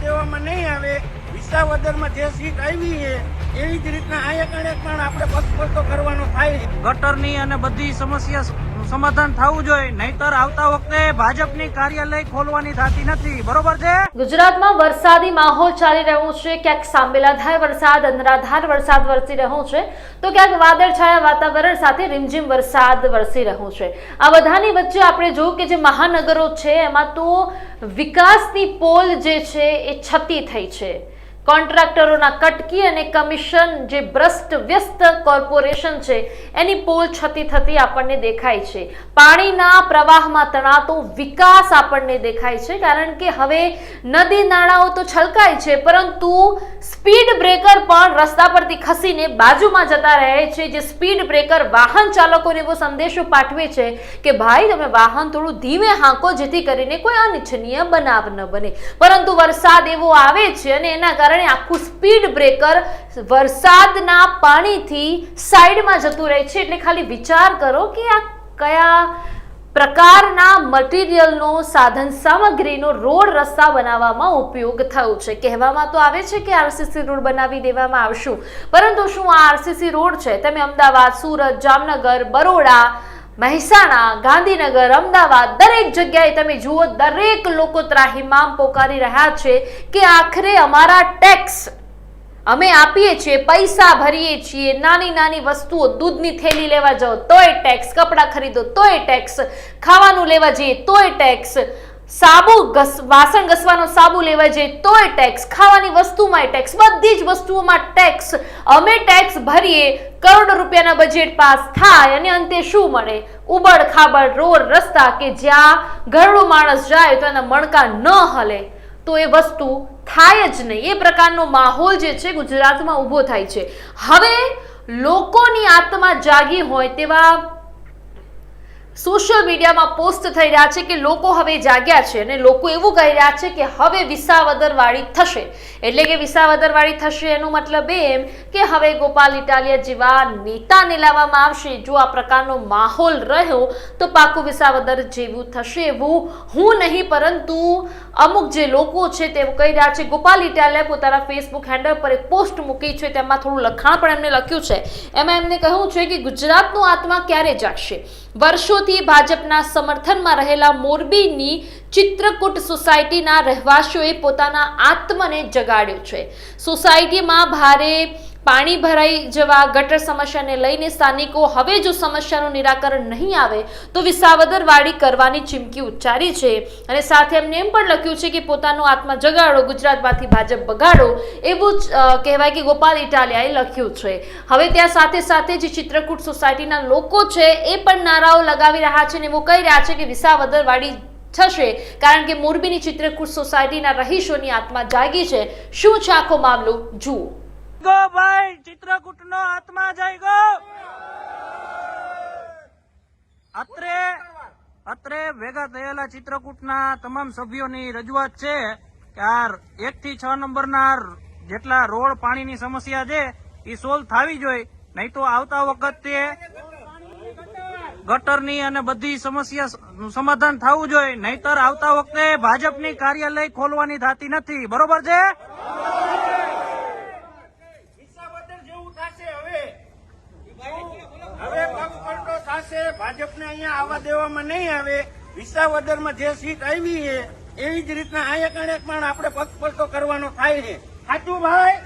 દેવામાં નહીં આવે. વિસાવદરમાં જે સીટ આવી છે એવી જ રીતના કણે પણ આપણે પસપસતો કરવાનો થાય ગટરની અને બધી સમસ્યા સમાધાન થવું જોઈએ. નહીતર આવતા વખતે ભાજપની કાર્યાલય ખોલવાની થતી નથી. બરોબર છે? ગુજરાતમાં વરસાદી માહોલ ચાલી રહ્યો છે. ક્યાંક સાંબેલાધાર વરસાદ અંધરાધાર વરસાદ વરસી રહ્યો છે. તો ક્યાંક વાદળછાયા વાતાવરણ સાથે રીમઝીમ વરસાદ વરસી રહ્યો છે. આ બધાની વચ્ચે આપણે જોયું કે જે મહાનગરો છે એમાં તો વિકાસની પોલ જે છે એ છતી થઈ છે. કોન્ટ્રાક્ટરોના કટકી અને કમિશન જે ભ્રષ્ટ, વ્યસ્ત કોર્પોરેશન છે, એની પોલ છતી થતી આપણને દેખાય છે. પાણીના પ્રવાહમાં તણાતો વિકાસ આપણને દેખાય છે, કારણ કે હવે નદી નાળાઓ તો છલકાય છે, પરંતુ સ્પીડ બ્રેકર પણ રસ્તા પરથી ખસીને બાજુમાં જતા રહે છે, જે સ્પીડ બ્રેકર વાહન ચાલકોને એવો સંદેશો પાઠવે છે કે, ભાઈ, તમે વાહન થોડું ધીમે હાંકો, જેથી કરીને કોઈ અનિચ્છનીય બનાવ ન બને. પરંતુ વરસાદ એવો આવે છે અને એના કારણે આખું સ્પીડ બ્રેકર વરસાદના પાણીથી સાઈડમાં જતું રહે છે. એટલે ખાલી વિચાર કરો કે આ કયા પ્રકારના મટીરિયલનો, સાધન સામગ્રીનો, રોડ રસ્તા બનાવવામાં ઉપયોગ થયો છે. કહેવામાં તો આવે છે કે આરસીસી રોડ બનાવી દેવામાં આવશું. પરંતુ શું આ આરસીસી રોડ છે? તમે અમદાવાદ, સુરત, જામનગર, બરોડા મહેસાણા, ગાંધીનગર, અમદાવાદ, દરેક જગ્યાએ તમે જુઓ, દરેક લોકો ત્રાહિમામ પોકારી રહ્યા છે કે આખરે અમારા ટેક્સ અમે આપીએ છીએ, પૈસા ભરીએ છીએ, નાની નાની વસ્તુઓ દૂધની થેલી લેવા જાઓ, તોય ટેક્સ કપડાં ખરીદો, તોય ટેક્સ ખાવાનું લેવા જઈએ, તોય ટેક્સ સાબુ વાસણ ઘસવાનો સાબુ લેવા જઈએ તોય ટેક્સ ખાવાની વસ્તુમાંય ટેક્સ બધી જ વસ્તુઓમાં ટેક્સ અમે ટેક્સ ભરીએ, કરોડો રૂપિયાના બજેટ પાસ થાય અને અંતે શું મળે? ઉબડ, ખાબડ, રોડ, રસ્તા કે જ્યાં ઘરડો માણસ જાય તો એના મણકા ન હલે. તો એ વસ્તુ થાય જ નહીં. એ પ્રકારનો માહોલ જે છે ગુજરાતમાં ઊભો થાય છે. હવે લોકોની આત્મા જાગી હોય તેવા સોશિયલ મીડિયામાં પોસ્ટ થઈ રહ્યા છે કે લોકો હવે જાગ્યા છે અને લોકો એવું કહી રહ્યા છે કે હવે વિસાવદરવાળી થશે. એટલે કે વિસાવદરવાળી થશે એનો મતલબ એમ કે હવે ગોપાલ ઇટાલિયા જેવા નેતાને લાવવામાં આવશે. જો આ પ્રકારનો માહોલ રહ્યો તો પાકું વિસાવદર જેવું થશે એવું હું નહીં, પરંતુ અમુક જે લોકો છે તે કહી રહ્યા છે. ગોપાલ ઇટાલિયાએ પોતાના ફેસબુક હેન્ડલ પર એક પોસ્ટ મૂકી છે. તેમાં થોડું લખાણ પણ એમને લખ્યું છે. એમાં એમને કહ્યું છે કે ગુજરાતનું આત્મા ક્યારે જાગશે? વર્ષોથી ભાજપના સમર્થનમાં રહેલા મોરબીની ચિત્રકૂટ સોસાયટીના રહેવાસીઓએ પોતાના આત્મને જગાડ્યો છે. સોસાયટીમાં ભારે પાણી ભરાઈ જવા ગટર સમસ્યાને લઈને સ્થાનિકો હવે જો સમસ્યાનું નિરાકરણ નહીં આવે તો વિસાવદરવાળી કરવાની ચીમકી ઉચ્ચારી છે અને સાથે એમને એમ પણ લખ્યું છે કે પોતાનો આત્મા જગાડો, ગુજરાતમાંથી ભાજપ બગાડો એવું જ કહેવાય કે ગોપાલ ઇટાલિયાએ લખ્યું છે. હવે ત્યાં સાથે સાથે જે ચિત્રકૂટ સોસાયટીના લોકો છે એ પણ નારાઓ લગાવી રહ્યા છે અને એવું કહી રહ્યા છે કે વિસાવદરવાડી થશે. કારણ કે મોરબીની ચિત્રકૂટ સોસાયટીના રહીશોની આત્મા જાગી છે. શું છે આખો મામલો? જુઓ. ગો ભાઈ! ચિત્રકૂટનો આત્મા જય ગો! અત્રે અત્રે ભેગા થયેલા ચિત્રકૂટના તમામ સભ્યોની રજૂઆત છે કે આ એક થી છ નંબરના જેટલા રોડ પાણીની સમસ્યા છે, એ સોલ્વ થવી જોઈએ. નહીં તો આવતા વખતે ગટરની અને બધી સમસ્યા સમાધાન થવું જોઈએ. નહીતર આવતા વખતે ભાજપની કાર્યાલય ખોલવાની થતી નથી. બરોબર છે? ભાજપને અહીંયા આવવા દેવામાં નહીં આવે. વિસાવદરમાં જે સીટ આવી છે, એવી જ રીતના અહીંયા કણે પણ આપણે પક્ષપરતો કરવાનો થાય છે. સાચું ભાઈ?